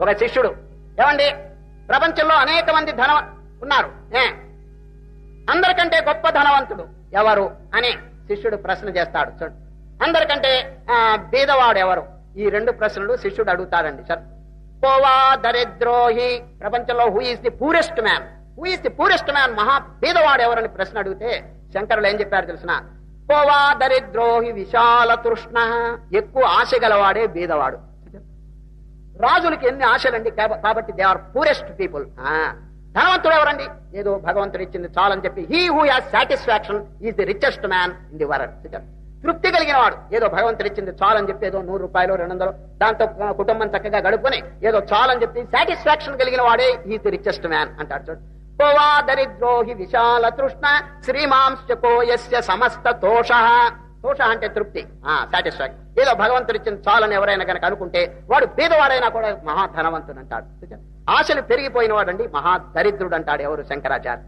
ఒక శిష్యుడు. ఏమండి? ప్రపంచంలో అనేక మంది ధన ఉన్నారు. ఏ? అందరికంటే గొప్ప ధనవంతుడు ఎవరు అని శిష్యుడు ప్రశ్న చేస్తాడు. చూడు. అందరికంటే ఆ, బీదవాడు ఎవరు? ఈ రెండు ప్రశ్నలు శిష్యుడు అడుగుతాడండి. సార్ పోవా దరిద్రోహి. ప్రపంచంలో who is the poorest man who is the poorest man మహా బీదవాడు ఎవరని ప్రశ్న అడిగితే శంకరులు ఏం చెప్పారు తెలిసిన? పోవా దరిద్రోహి విశాల తృష్ణ. ఎక్కువ ఆశ గలవాడే బీదవాడు. రాజులకి ఎన్ని ఆశలండి కాబట్టి దే ఆర్ పూరెస్ట్ పీపుల్ ధనవంతుడు ఎవరండి? ఏదో భగవంతుడు ఇచ్చింది చాలని చెప్పి he who has satisfaction is the richest man in the world తృప్తి కలిగిన వాడు ఏదో భగవంతుడు ఇచ్చింది చాలని చెప్పి ఏదో నూరు రూపాయలు రెండు వందలు దాంతో కుటుంబం చక్కగా గడుపుకొని ఏదో చాలని చెప్పి సాటిస్ఫాక్షన్ కలిగిన వాడే ఈజ్ ది రిచెస్ట్ మ్యాన్ అంటాడు చూడు. కోవా దరిద్రోహి విశాల తృష్ణ శ్రీమాంశకో యస్య సమస్త దోష దోష అంటే తృప్తి. సాటిస్ఫాక్షన్ ఏదో భగవంతుడు ఇచ్చిన చాలని ఎవరైనా కనుక అనుకుంటే వాడు పేదవాడైనా కూడా మహా ధనవంతుడు అంటాడు ఆశలు పెరిగిపోయిన వాడండి మహా దరిద్రుడు అంటాడు ఎవరు శంకరాచార్య.